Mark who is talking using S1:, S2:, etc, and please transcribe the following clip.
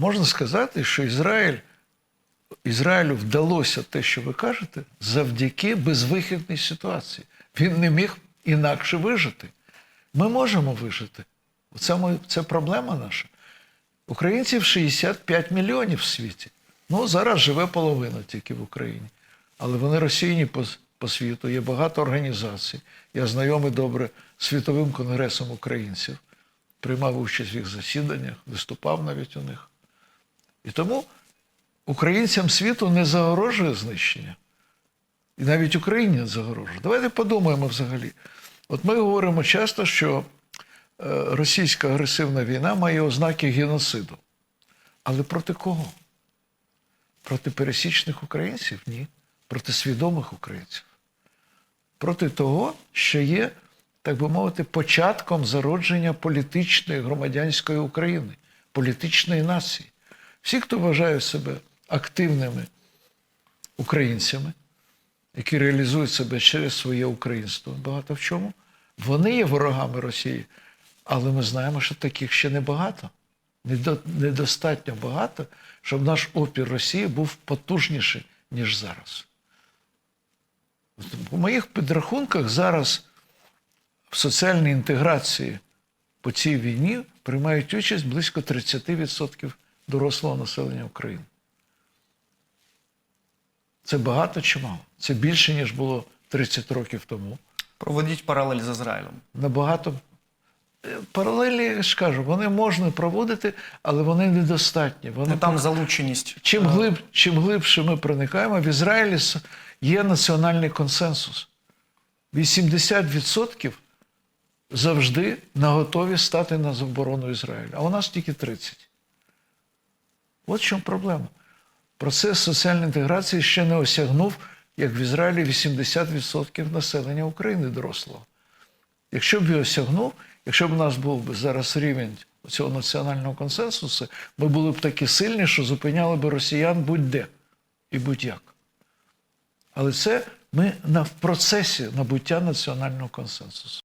S1: можна сказати, що Ізраїль, Ізраїлю вдалося те, що ви кажете, завдяки безвихідній ситуації. Він не міг інакше вижити. Ми можемо вижити. Це, ми, це проблема наша. Українців 65 мільйонів в світі. Ну, зараз живе половина тільки в Україні. Але вони розсіяні по, по світу. Є багато організацій. Я знайомий добре Світовим конгресом українців, приймав участь в їх засіданнях, виступав навіть у них. І тому українцям світу не загорожує знищення. І навіть Україні не загорожує. Давайте подумаємо взагалі. От ми говоримо часто, що е, російська агресивна війна має ознаки геноциду. Але проти кого? Проти пересічних українців? Ні. Проти свідомих українців. Проти того, що є, так би мовити, початком зародження політичної громадянської України, політичної нації. Всі, хто вважає себе активними українцями, які реалізують себе через своє українство, багато в чому, вони є ворогами Росії. Але ми знаємо, що таких ще небагато. Недостатньо багато, щоб наш опір Росії був потужніший, ніж зараз. По моїх підрахунках зараз в соціальній інтеграції по цій війні приймають участь близько 30% дорослого населення України. Це багато чи мало? Це більше, ніж було 30 років тому.
S2: Проведіть паралель з Ізраїлем.
S1: Набагато Е, паралелі, я ж кажу, вони можна проводити, але вони недостатні. Вони
S2: Ну, там залученість.
S1: Чим, глиб, чим глибше ми проникаємо, в Ізраїлі є національний консенсус. 80% завжди наготові стати на заборону Ізраїлю, а у нас тільки 30%. От в чому проблема. Процес соціальної інтеграції ще не осягнув, як в Ізраїлі 80% населення України дорослого. Якщо б він осягнув, якщо б у нас був би зараз рівень цього національного консенсусу, ми були б такі сильні, що зупиняли б росіян будь-де і будь-як. Але це ми на, в процесі набуття національного консенсусу.